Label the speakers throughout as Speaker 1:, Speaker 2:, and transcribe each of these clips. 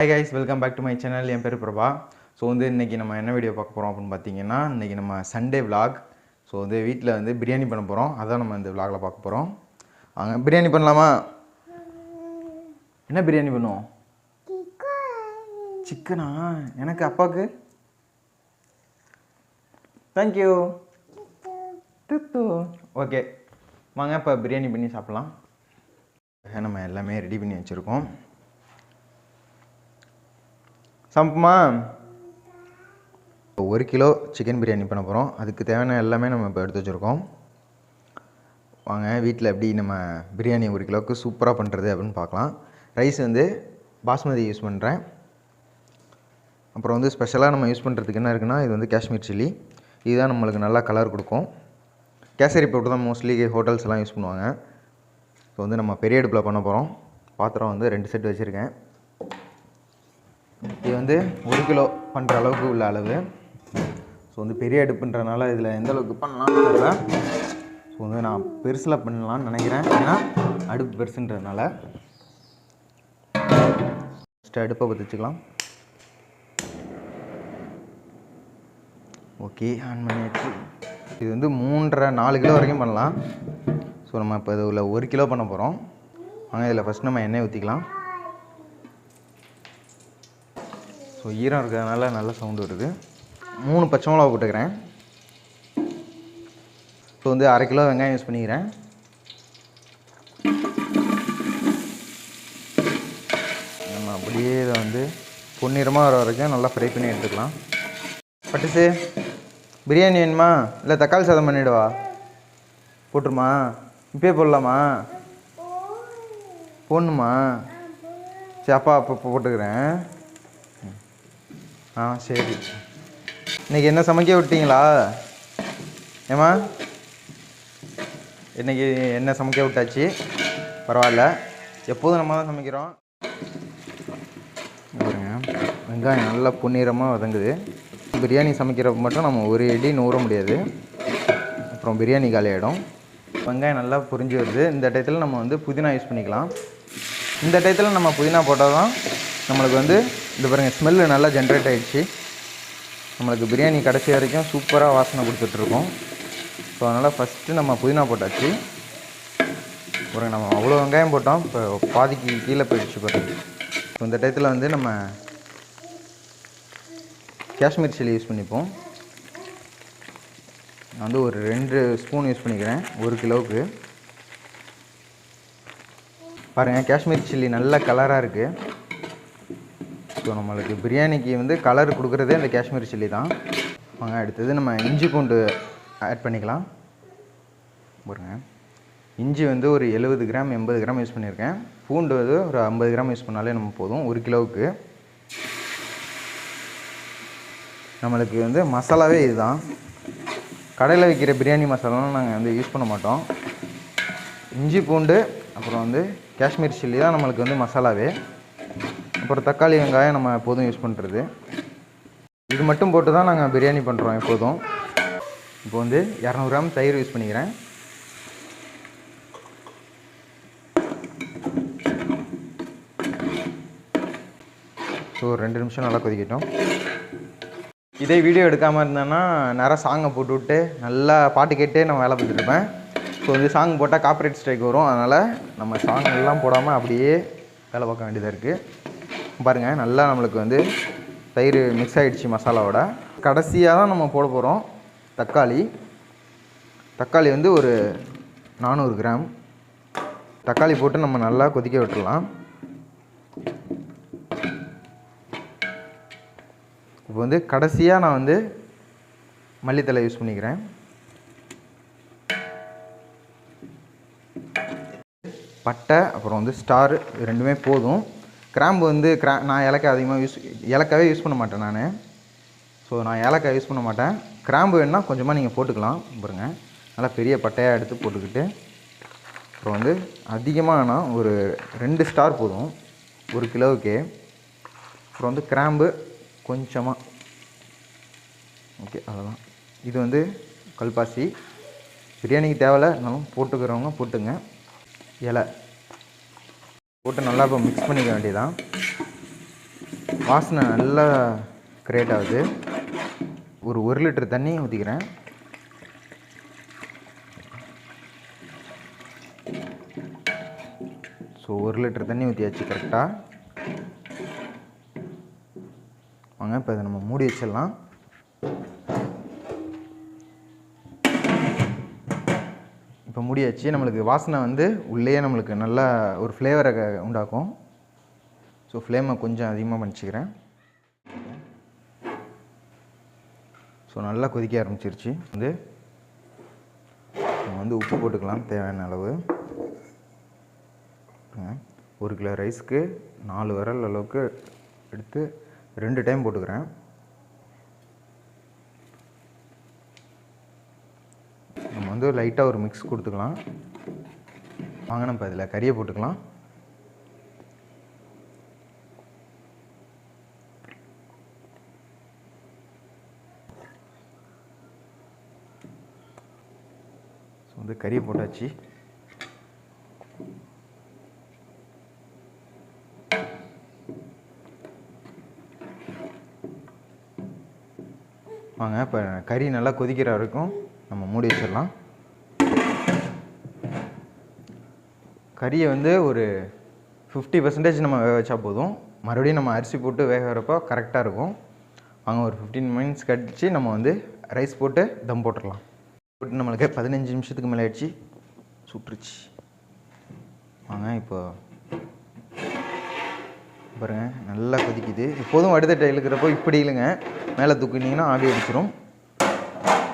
Speaker 1: Hi guys welcome back to my channel என் பேர் Prabha. So வந்து இன்றைக்கி நம்ம என்ன வீடியோ பார்க்க போகிறோம் அப்படின்னு பார்த்தீங்கன்னா இன்றைக்கி நம்ம சண்டே vlog. ஸோ வந்து வீட்டில் வந்து பிரியாணி பண்ண போகிறோம் அதான் நம்ம இந்த vlogல பார்க்க போகிறோம் வாங்க பிரியாணி பண்ணலாமா? என்ன பிரியாணி பண்ணுவோம்? சிக்கனா எனக்கு அப்பாவுக்கு தேங்க்யூ துத்து ஓகே வாங்க இப்போ பிரியாணி பண்ணி சாப்பிட்லாம். நம்ம எல்லாமே ரெடி பண்ணி வச்சுருக்கோம். சமைப்போமா ஒரு கிலோ சிக்கன் பிரியாணி பண்ண போகிறோம் அதுக்கு தேவையான எல்லாமே நம்ம இப்போ எடுத்து வச்சுருக்கோம். வாங்க வீட்டில் எப்படி நம்ம பிரியாணி ஒரு கிலோவுக்கு சூப்பராக பண்ணுறது அப்படின்னு பார்க்கலாம். ரைஸ் வந்து பாஸ்மதி யூஸ் பண்ணுறேன் அப்புறம் வந்து ஸ்பெஷலாக நம்ம யூஸ் பண்ணுறதுக்கு என்ன இருக்குன்னா இது வந்து காஷ்மீர் சில்லி. இதுதான் நம்மளுக்கு நல்லா கலர் கொடுக்கும். கேசரி பவுடர் தான் மோஸ்ட்லி ஹோட்டல்ஸ் எல்லாம் யூஸ் பண்ணுவாங்க. ஸோ வந்து நம்ம பெரிய அடுப்பில் பண்ண போகிறோம் பாத்திரம் வந்து ரெண்டு செட் வச்சுருக்கேன். இது வந்து ஒரு கிலோ பண்ணுற அளவுக்கு உள்ள அளவு. ஸோ வந்து பெரிய அடுப்புன்றனால இதில் எந்த அளவுக்கு பண்ணலாம்னு தெரியல. ஸோ வந்து நான் பெருசில் பண்ணலாம்னு நினைக்கிறேன். ஏன்னா அடுப்பு பெருசுன்றதுனால. ஃபஸ்ட்டு அடுப்பை பற்றிச்சிக்கலாம் ஓகே ஆன் பண்ணியாச்சு. இது வந்து மூன்றரை நாலு கிலோ வரைக்கும் பண்ணலாம். ஸோ நம்ம இப்போ இதில் ஒரு கிலோ பண்ண போகிறோம் வாங்க இதில் ஃபஸ்ட் நம்ம எண்ணெய் ஊற்றிக்கலாம் ஸோ ஈரம் இருக்கிறதுனால நல்ல சவுண்டு வருது. மூணு பச்சை மிளகா போட்டுக்கிறேன். ஸோ வந்து அரை கிலோ வெங்காயம் யூஸ் பண்ணிக்கிறேன். நம்ம அப்படியே இதை வந்து பொன்னிறமாக வர வரைக்கும் நல்லா ஃப்ரை பண்ணி எடுத்துக்கலாம். பட்டுசு பிரியாணி வேணுமா? இல்லை தக்காளி சாதம் பண்ணிவிடுவா போட்டுருமா? இப்போயே போடலாமா? போடணுமா? சரி அப்பா அப்போ போட்டுக்கிறேன். ஆ சரி. இன்றைக்கி என்ன சமைக்க விட்டீங்களா? ஏம்மா? இன்றைக்கி என்ன சமைக்க விட்டாச்சு? பரவாயில்ல. எப்போதும் நம்ம தான் சமைக்கிறோம். பாருங்க. வெங்காயம் நல்லா பொன்னிறமாக வதங்குது. பிரியாணி சமைக்கிறப்ப மட்டும் நம்ம ஒரு இடி நூற முடியாது. அப்புறம் பிரியாணி காலியாகிடும் வெங்காயம் நல்லா புரிஞ்சு வருது. இந்த டயத்தில் நம்ம வந்து புதினா யூஸ் பண்ணிக்கலாம். இந்த டயத்தில் நம்ம புதினா போட்டால் தான் நம்மளுக்கு வந்து இந்த பாருங்கள் ஸ்மெல்லு நல்லா ஜென்ரேட் ஆகிடுச்சு நம்மளுக்கு பிரியாணி கடைசி வரைக்கும் சூப்பராக வாசனை கொடுத்துட்ருக்கோம் ஸோ அதனால் ஃபஸ்ட்டு நம்ம புதினா போட்டாச்சு. பாருங்க நம்ம அவ்வளோ வெங்காயம் போட்டோம். இப்போ பாதிக்கு கீழே போயிடுச்சு பாருங்கள் ஸோ இந்த டயத்தில் வந்து நம்ம காஷ்மீர் சில்லி யூஸ் பண்ணிப்போம். நான் வந்து ஒரு ரெண்டு ஸ்பூன் யூஸ் பண்ணிக்கிறேன் ஒரு கிலோவுக்கு. பாருங்கள் காஷ்மீர் சில்லி நல்ல கலராக இருக்குது ஸோ நம்மளுக்கு. பிரியாணிக்கு வந்து கலர் கொடுக்குறதே இந்த காஷ்மீர் சில்லி தான். வாங்க அடுத்தது நம்ம இஞ்சி பூண்டு ஆட் பண்ணிக்கலாம். பாருங்க. இஞ்சி வந்து ஒரு எழுபது கிராம் எண்பது கிராம் யூஸ் பண்ணியிருக்கேன். பூண்டு வந்து ஒரு ஐம்பது கிராம் யூஸ் பண்ணாலே நம்ம போதும் ஒரு கிலோவுக்கு. நம்மளுக்கு வந்து மசாலாவே இதுதான். கடையில் விற்கிற பிரியாணி மசாலாலாம் நாங்கள் வந்து யூஸ் பண்ண மாட்டோம். இஞ்சி பூண்டு அப்புறம் வந்து காஷ்மீர் சில்லி தான் நம்மளுக்கு வந்து மசாலாவே. அப்புறம் தக்காளி வெங்காயம் நம்ம எப்போதும் யூஸ் பண்ணுறது இது மட்டும் போட்டு தான் நாங்கள் பிரியாணி பண்ணுறோம் எப்போதும். இப்போ வந்து இரநூறு கிராம் தயிர் யூஸ் பண்ணிக்கிறேன். ஸோ ரெண்டு நிமிஷம் நல்லா கொதிக்கட்டும். இதே வீடியோ எடுக்காமல் இருந்தேன்னா நிறைய சாங்கை போட்டு விட்டு நல்லா பாட்டு கேட்டே நான் வேலை பார்த்துட்ருப்பேன் ஸோ வந்து சாங் போட்டால் காப்பரேட் ஸ்ட்ரைக் வரும். அதனால் நம்ம சாங் எல்லாம் போடாமல் அப்படியே வேலை பார்க்க வேண்டியதாக இருக்குது பாருங்கள் நல்லா நம்மளுக்கு வந்து தயிர் மிக்ஸ் ஆகிடுச்சு மசாலாவோட. கடைசியாக தான் நம்ம போட போகிறோம் தக்காளி. தக்காளி வந்து ஒரு நானூறு கிராம். தக்காளி போட்டு நம்ம நல்லா கொதிக்க விட்டுடலாம் இப்போ வந்து கடைசியாக நான் வந்து மல்லித்தலை யூஸ் பண்ணிக்கிறேன். பட்டை அப்புறம் வந்து ஸ்டார் ரெண்டுமே போதும். கிராம்பு வந்து கிரா நான் ஏலக்காய் அதிகமாக யூஸ் ஏலக்காவே யூஸ் பண்ண மாட்டேன் நான். ஸோ நான் ஏலக்காய் யூஸ் பண்ண மாட்டேன். கிராம்பு வேணுன்னா கொஞ்சமாக நீங்கள் போட்டுக்கலாம் பாருங்க. நல்லா பெரிய பட்டையாக எடுத்து போட்டுக்கிட்டு. அப்புறம் வந்து அதிகமாக வேணாம் ஒரு ரெண்டு ஸ்டார் போதும் ஒரு கிலோவுக்கே. அப்புறம் வந்து கிராம்பு கொஞ்சமாக ஓகே அவ்வளோதான் இது வந்து கல்பாசி. பிரியாணிக்கு தேவையில்ல இருந்தாலும் போட்டுக்கிறவங்க போட்டுங்க. இலை. போட்டு நல்லா இப்போ மிக்ஸ் பண்ணிக்க வேண்டியதான் வாசனை நல்லா க்ரியேட் ஆகுது. ஒரு ஒரு லிட்டர் தண்ணி ஊற்றிக்கிறேன் ஸோ ஒரு லிட்டர் தண்ணி ஊற்றியாச்சு கரெக்டாக வாங்க இப்போ இதை நம்ம மூடி வச்சிடலாம். இப்போ முடியாச்சு. நம்மளுக்கு வாசனை வந்து உள்ளேயே நம்மளுக்கு நல்லா ஒரு ஃப்ளேவரை உண்டாக்கும். ஸோ ஃப்ளேமை கொஞ்சம் அதிகமாக பண்ணிச்சுக்கிறேன் ஸோ நல்லா கொதிக்க ஆரம்பிச்சிருச்சு. வந்து நம்ம வந்து உப்பு போட்டுக்கலாம். தேவையான அளவு. ஒரு கிலோ ரைஸ்க்கு நாலு விரல் அளவுக்கு எடுத்து ரெண்டு டைம் போட்டுக்கிறேன் நம்ம வந்து லைட்டாக ஒரு மிக்ஸ் கொடுத்துக்கலாம். வாங்க நம்ம இதில் கறியை போட்டுக்கலாம். ஸோ வந்து கறியை போட்டாச்சு. வாங்க இப்போ கறி நல்லா கொதிக்கிற வரைக்கும் நம்ம மூடி வச்சிடலாம். கறியை வந்து ஒரு ஃபிஃப்டி பர்சன்டேஜ் நம்ம வேக வச்சா போதும். மறுபடியும் நம்ம அரிசி போட்டு வேக வரப்போ கரெக்டாக இருக்கும். அங்கே ஒரு ஃபிஃப்டீன் மினிட்ஸ் கழிச்சு நம்ம வந்து ரைஸ் போட்டு தம் போட்டுடலாம். போட்டு நம்மளுக்கு பதினஞ்சு நிமிஷத்துக்கு மேலே ஆயிடுச்சு. சுட்டுருச்சு. வாங்க இப்போ பாருங்க நல்லா கொதிக்குது. எப்போதும் வடுதட்டை இழுக்கிறப்போ இப்படி இழுங்க மேலே தூக்குனீங்கன்னா ஆவி அடிச்சிடும்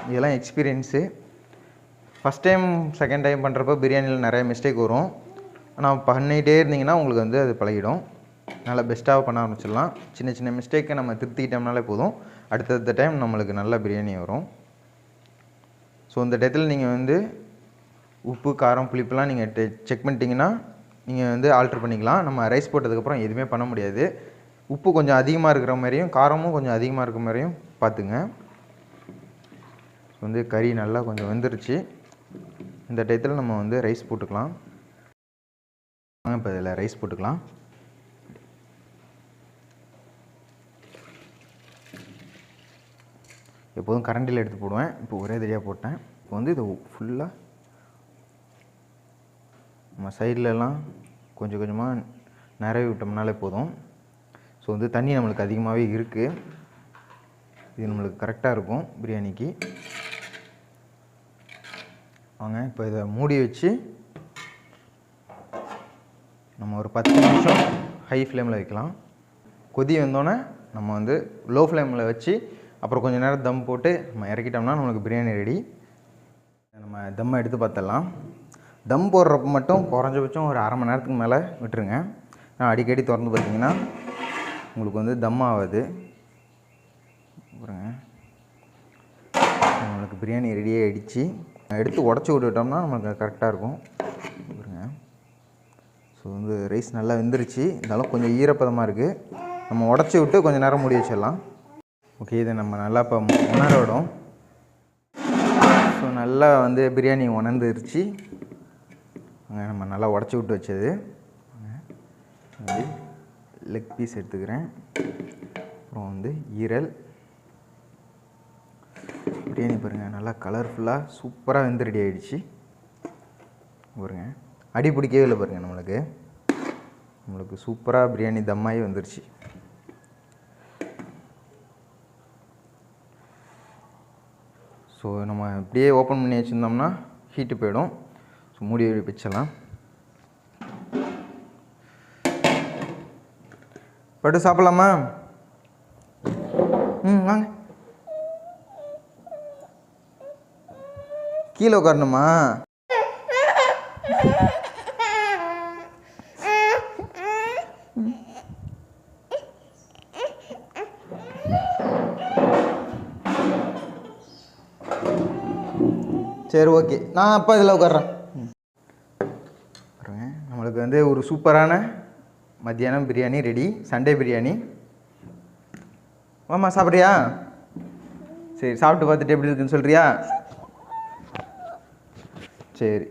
Speaker 1: இதெல்லாம் experience first time second time பண்ணுறப்போ பிரியாணியில் நிறைய மிஸ்டேக் வரும். ஆனால் பண்ணிகிட்டே இருந்தீங்கன்னா உங்களுக்கு வந்து அது பழகிடும். நல்லா பெஸ்ட்டாக பண்ண ஆரம்பிச்சிடலாம். சின்ன சின்ன மிஸ்டேக்கை நம்ம திருத்திக்கிட்டோம்னாலே போதும். அடுத்தடுத்த டைம் நம்மளுக்கு நல்ல பிரியாணி வரும். ஸோ இந்த டயத்தில் நீங்கள் வந்து உப்பு காரம் புளிப்புலாம் நீங்கள் செக் பண்ணிட்டீங்கன்னா நீங்கள் வந்து ஆல்ட்ரு பண்ணிக்கலாம். நம்ம ரைஸ் போட்டதுக்கப்புறம் எதுவுமே பண்ண முடியாது. உப்பு கொஞ்சம் அதிகமாக இருக்கிற மாதிரியும் காரமும் கொஞ்சம் அதிகமாக இருக்கிற மாதிரியும் பார்த்துங்க. வந்து கறி நல்லா கொஞ்சம் வெந்துருச்சு. இந்த டயத்தில் நம்ம வந்து ரைஸ் போட்டுக்கலாம். வாங்க இப்போ இதில் ரைஸ் போட்டுக்கலாம். எப்போதும் கரண்டியில் எடுத்து போடுவேன். இப்போ ஒரே தடியாக போட்டேன். இப்போ வந்து இது ஃபுல்லாக நம்ம சைட்லலாம் கொஞ்சம் கொஞ்சமாக நிறவி விட்டோம்னாலே போதும். ஸோ வந்து தண்ணி நம்மளுக்கு அதிகமாகவே இருக்குது இது நம்மளுக்கு கரெக்டாக இருக்கும் பிரியாணிக்கு. வாங்க இப்போ இதை மூடி வச்சு நம்ம ஒரு பத்து நிமிஷம் ஹை ஃப்ளேமில் வைக்கலாம். கொதி வந்தோடனே நம்ம வந்து லோ ஃப்ளேமில் வச்சு அப்புறம் கொஞ்சம் நேரம் தம் போட்டு நம்ம இறக்கிட்டோம்னா நம்மளுக்கு பிரியாணி ரெடி நம்ம தம்மை எடுத்து பார்த்துடலாம் தம் போடுறப்ப மட்டும் குறைஞ்சபட்சம் ஒரு அரை மணி நேரத்துக்கு மேலே விட்டுருங்க. நான் அடிக்கடி திறந்து பார்த்தீங்கன்னா உங்களுக்கு வந்து தம் ஆகுது. பாருங்க. நம்மளுக்கு பிரியாணி ரெடியாக ஆகிடுச்சு எடுத்து உடச்சி விட்டுட்டோம்னா நம்மளுக்கு கரெக்டாக இருக்கும். ஸோ வந்து ரைஸ் நல்லா வெந்துருச்சு. இருந்தாலும் கொஞ்சம் ஈரப்பதமாக இருக்குது நம்ம உடச்சி விட்டு கொஞ்சம் நேரம் மூடி வச்சிடலாம். ஓகே இதை நம்ம நல்லா இப்போ உணர விடும். ஸோ நல்லா வந்து பிரியாணி உணர்ந்துருச்சு. அங்கே நம்ம நல்லா உடச்சி விட்டு வச்சது. லெக் பீஸ் எடுத்துக்கிறேன். அப்புறம் வந்து ஈரல். பிரியாணி பாருங்கள் நல்லா கலர்ஃபுல்லாக சூப்பராக வெந்து ரெடி ஆகிடுச்சு பாருங்கள் அடி பிடிக்கவே இல்லை பாருங்கள் நம்மளுக்கு. நம்மளுக்கு சூப்பராக பிரியாணி தம்மாகி வந்துருச்சு. ஸோ நம்ம இப்படியே ஓப்பன் பண்ணி வச்சுருந்தோம்னா ஹீட்டு போயிடும். ஸோ மூடி வச்சலாம் பட்டு சாப்பிட்லாமா? ம் வாங்க. கீழே உட்காரணுமா? சரி ஓகே நான் அப்போ இதில் உட்கார்றேன். நம்மளுக்கு வந்து ஒரு சூப்பரான மத்தியானம் பிரியாணி ரெடி சண்டே பிரியாணி. வாம்மா சாப்பிட்றியா? சரி சாப்பிட்டு பார்த்துட்டு எப்படி இருக்குன்னு சொல்கிறியா சரி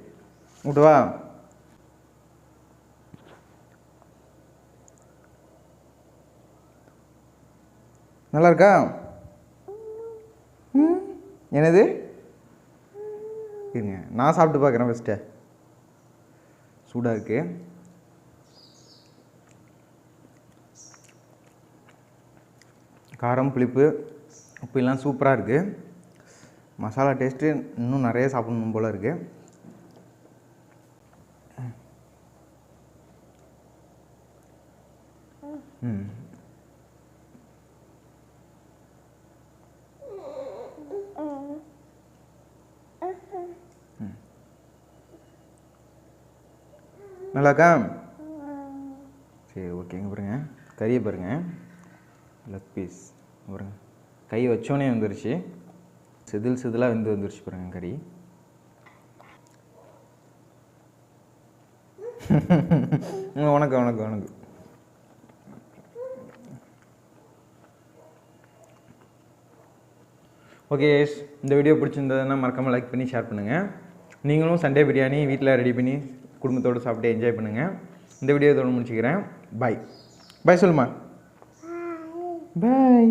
Speaker 1: விட்டுவா நல்லா இருக்கா? என்னது? இருங்க நான் சாப்பிட்டு பார்க்குறேன் ஃபஸ்ட்டு சூடாக இருக்குது காரம் புளிப்பு உப்பெல்லாம் சூப்பராக இருக்குது மசாலா டேஸ்ட்டு இன்னும் நிறைய சாப்பிடணும் போல் இருக்குது ம். நல்லாக்கா சரி ஓகேங்க பாருங்க. கறியை பாருங்க. லெக் பீஸ் பாருங்க. கை வச்சோன்னே வந்துருச்சு. செதில் செதிலாக வெந்து வந்துருச்சு பாருங்க கறி. வணக்கம் வணக்கம் வணக்கம். ஓகே இந்த வீடியோ பிடிச்சிருந்ததுன்னா மறக்காமல் லைக் பண்ணி ஷேர் பண்ணுங்கள் நீங்களும் சண்டே பிரியாணி வீட்டில் ரெடி பண்ணி குடும்பத்தோடு சாப்பிட்டு என்ஜாய் பண்ணுங்கள் இந்த வீடியோ இதோட முடிச்சுக்கிறேன். பாய் பாய் சொல்லுமா. பாய்